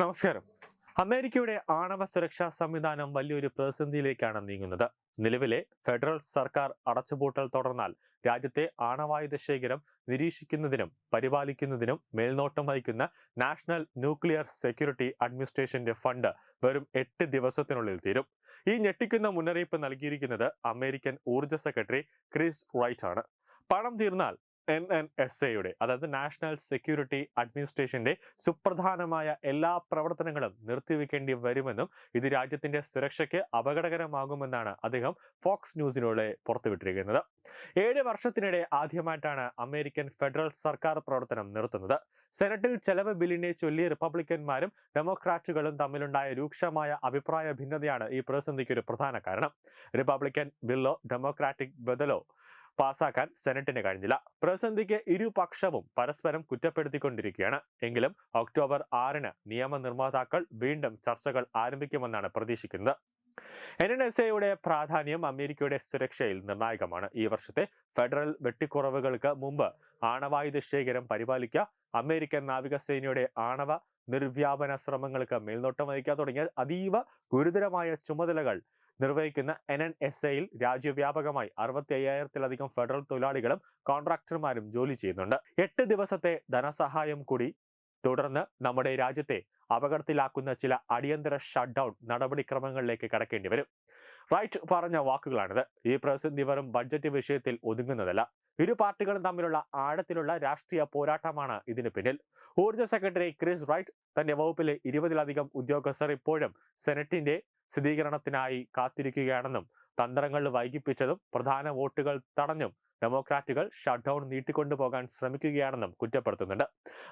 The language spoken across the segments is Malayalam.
നമസ്കാരം. അമേരിക്കയുടെ ആണവ സുരക്ഷാ സംവിധാനം വലിയൊരു പ്രതിസന്ധിയിലേക്കാണ് നീങ്ങുന്നത്. നിലവിലെ ഫെഡറൽ സർക്കാർ അടച്ചുപൂട്ടൽ തുടർന്നാൽ രാജ്യത്തെ ആണവായുധ ശേഖരം നിരീക്ഷിക്കുന്നതിനും പരിപാലിക്കുന്നതിനും മേൽനോട്ടം വഹിക്കുന്ന നാഷണൽ ന്യൂക്ലിയർ സെക്യൂരിറ്റി അഡ്മിനിസ്ട്രേഷന്റെ ഫണ്ട് വെറും എട്ട് ദിവസത്തിനുള്ളിൽ തീരും. ഈ ഞെട്ടിക്കുന്ന മുന്നറിയിപ്പ് നൽകിയിരിക്കുന്നത് അമേരിക്കൻ ഊർജ സെക്രട്ടറി ക്രിസ് റൈറ്റ് ആണ് പണം തീർന്നാൽ എൻ എൻ എസ് എയുടെ അതായത് നാഷണൽ സെക്യൂരിറ്റി അഡ്മിനിസ്ട്രേഷന്റെ സുപ്രധാനമായ എല്ലാ പ്രവർത്തനങ്ങളും നിർത്തിവെക്കേണ്ടി വരുമെന്നും ഇത് രാജ്യത്തിന്റെ സുരക്ഷയ്ക്ക് അപകടകരമാകുമെന്നാണ് അദ്ദേഹം ഫോക്സ് ന്യൂസിലൂടെ പുറത്തുവിട്ടിരിക്കുന്നത്. ഏഴ് വർഷത്തിനിടെ ആദ്യമായിട്ടാണ് അമേരിക്കൻ ഫെഡറൽ സർക്കാർ പ്രവർത്തനം നിർത്തുന്നത്. സെനറ്റിൽ ചെലവ് ബില്ലിനെ ചൊല്ലി റിപ്പബ്ലിക്കന്മാരും ഡെമോക്രാറ്റുകളും തമ്മിലുണ്ടായ രൂക്ഷമായ അഭിപ്രായ ഭിന്നതയാണ് ഈ പ്രതിസന്ധിക്ക് ഒരു പ്രധാന കാരണം. റിപ്പബ്ലിക്കൻ ബില്ലോ ഡെമോക്രാറ്റിക് ബദലോ പാസാക്കാൻ സെനറ്റിന് കഴിഞ്ഞില്ല. പ്രതിസന്ധിക്ക് ഇരുപക്ഷവും പരസ്പരം കുറ്റപ്പെടുത്തിക്കൊണ്ടിരിക്കുകയാണ്. എങ്കിലും ഒക്ടോബർ ആറിന് നിയമനിർമ്മാതാക്കൾ വീണ്ടും ചർച്ചകൾ ആരംഭിക്കുമെന്നാണ് പ്രതീക്ഷിക്കുന്നത്. എൻ എൻ എസ് എയുടെ പ്രാധാന്യം അമേരിക്കയുടെ സുരക്ഷയിൽ നിർണായകമാണ്. ഈ വർഷത്തെ ഫെഡറൽ വെട്ടിക്കുറവുകൾക്ക് മുമ്പ് ആണവായുധ ശേഖരം പരിപാലിക്കുക അമേരിക്കൻ നാവികസേനയുടെ ആണവ നിർവ്യാപന ശ്രമങ്ങൾക്ക് മേൽനോട്ടം വഹിക്കുക തുടങ്ങിയ അതീവ ഗുരുതരമായ ചുമതലകൾ നിർവഹിക്കുന്ന എൻ എൻ എസ് എയിൽ രാജ്യവ്യാപകമായി അറുപത്തി അയ്യായിരത്തിലധികം ഫെഡറൽ തൊഴിലാളികളും കോൺട്രാക്ടർമാരും ജോലി ചെയ്യുന്നുണ്ട്. എട്ട് ദിവസത്തെ ധനസഹായം കൂടി തുടർന്ന് നമ്മുടെ രാജ്യത്തെ അപകടത്തിലാക്കുന്ന ചില അടിയന്തര ഷട്ട് ഡൗൺ നടപടിക്രമങ്ങളിലേക്ക് കടക്കേണ്ടി വരും. റൈറ്റ് പറഞ്ഞ വാക്കുകളാണിത്. ഈ പ്രതിസന്ധി വെറും ബഡ്ജറ്റ് വിഷയത്തിൽ ഒതുങ്ങുന്നതല്ല. ഇരു പാർട്ടികളും തമ്മിലുള്ള ആഴത്തിലുള്ള രാഷ്ട്രീയ പോരാട്ടമാണ് ഇതിന് പിന്നിൽ. ഊർജ സെക്രട്ടറി ക്രിസ് റൈറ്റ് തന്റെ വകുപ്പിലെ ഇരുപതിലധികം ഉദ്യോഗസ്ഥർ ഇപ്പോഴും സെനറ്റിന്റെ സ്ഥിരീകരണത്തിനായി കാത്തിരിക്കുകയാണെന്നും തന്ത്രങ്ങൾ വൈകിപ്പിച്ചതും പ്രധാന വോട്ടുകൾ തടഞ്ഞും ഡെമോക്രാറ്റുകൾ ഷട്ട് നീട്ടിക്കൊണ്ടു പോകാൻ ശ്രമിക്കുകയാണെന്നും കുറ്റപ്പെടുത്തുന്നുണ്ട്.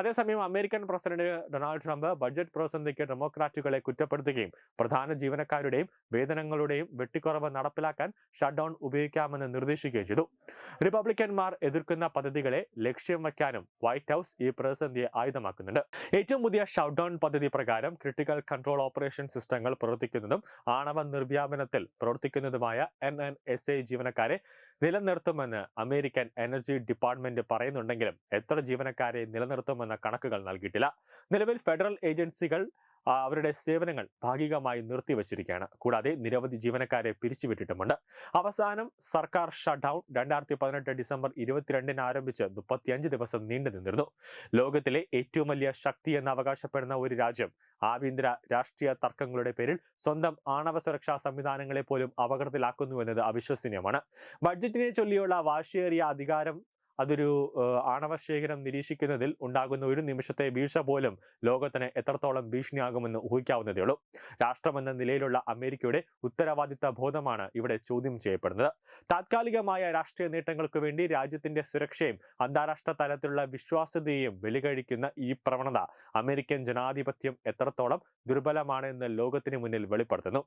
അതേസമയം American president Donald Trump budget പ്രതിസന്ധിക്ക് ഡെമോക്രാറ്റുകളെ കുറ്റപ്പെടുത്തുകയും പ്രധാന ജീവനക്കാരുടെയും വേതനങ്ങളുടെയും വെട്ടിക്കുറവ് നടപ്പിലാക്കാൻ ഷട്ട് ഡൗൺ ഉപയോഗിക്കാമെന്ന് നിർദ്ദേശിക്കുകയും ചെയ്തു. റിപ്പബ്ലിക്കന്മാർ എതിർക്കുന്ന പദ്ധതികളെ ലക്ഷ്യം വയ്ക്കാനും വൈറ്റ് ഹൗസ് ഈ പ്രതിസന്ധിയെ ആയുധമാക്കുന്നുണ്ട്. ഏറ്റവും പുതിയ ഷട്ട് ഡൗൺ പദ്ധതി പ്രകാരം ക്രിട്ടിക്കൽ കൺട്രോൾ ഓപ്പറേഷൻ സിസ്റ്റങ്ങൾ പ്രവർത്തിക്കുന്നതും ആണവ നിർവ്യാപനത്തിൽ പ്രവർത്തിക്കുന്നതുമായ എൻ എൻ എസ് എ ജീവനക്കാരെ നിലനിർത്തുമെന്ന് അമേരിക്കൻ എനർജി ഡിപ്പാർട്ട്മെന്റ് പറയുന്നുണ്ടെങ്കിലും എത്ര ജീവനക്കാരെ നിലനിർത്തുമെന്ന കണക്കുകൾ നൽകിയിട്ടില്ല. നിലവിൽ ഫെഡറൽ ഏജൻസികൾ അവരുടെ സേവനങ്ങൾ ഭാഗികമായി നിർത്തിവച്ചിരിക്കുകയാണ് കൂടാതെ നിരവധി ജീവനക്കാരെ പിരിച്ചുവിട്ടിട്ടുമുണ്ട്. അവസാനം സർക്കാർ ഷട്ട് ഡൗൺ രണ്ടായിരത്തി പതിനെട്ട് ഡിസംബർ ഇരുപത്തിരണ്ടിന് ആരംഭിച്ച് മുപ്പത്തിയഞ്ച് ദിവസം നീണ്ടു നിന്നിരുന്നു. ലോകത്തിലെ ഏറ്റവും വലിയ ശക്തി എന്ന് അവകാശപ്പെടുന്ന ഒരു രാജ്യം ആഭ്യന്തര രാഷ്ട്രീയ തർക്കങ്ങളുടെ പേരിൽ സ്വന്തം ആണവ സുരക്ഷാ സംവിധാനങ്ങളെ പോലും അപകടത്തിലാക്കുന്നു എന്നത് അവിശ്വസനീയമാണ്. ബഡ്ജറ്റിനെ ചൊല്ലിയുള്ള വാശിയേറിയ അധികാരം അതൊരു ആണവ ശേഖരം നിരീക്ഷിക്കുന്നതിൽ ഉണ്ടാകുന്ന ഒരു നിമിഷത്തെ വീഴ്ച പോലും ലോകത്തിന് എത്രത്തോളം ഭീഷണിയാകുമെന്ന് ഊഹിക്കാവുന്നതേ ഉള്ളൂ. രാഷ്ട്രമെന്ന നിലയിലുള്ള അമേരിക്കയുടെ ഉത്തരവാദിത്ത ബോധമാണ് ഇവിടെ ചോദ്യം ചെയ്യപ്പെടുന്നത്. താത്കാലികമായ രാഷ്ട്രീയ നേട്ടങ്ങൾക്ക് വേണ്ടി രാജ്യത്തിന്റെ സുരക്ഷയും അന്താരാഷ്ട്ര തലത്തിലുള്ള വിശ്വാസ്യതയും വെളികഴിക്കുന്ന ഈ പ്രവണത അമേരിക്കൻ ജനാധിപത്യം എത്രത്തോളം ദുർബലമാണ് എന്ന് ലോകത്തിന് മുന്നിൽ വെളിപ്പെടുത്തുന്നു.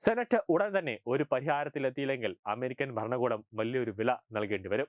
സെനറ്റ് ഉടൻ തന്നെ ഒരു പരിഹാരത്തിലെത്തിയില്ലെങ്കിൽ അമേരിക്കൻ ഭരണകൂടം വലിയൊരു വില നൽകേണ്ടി വരും.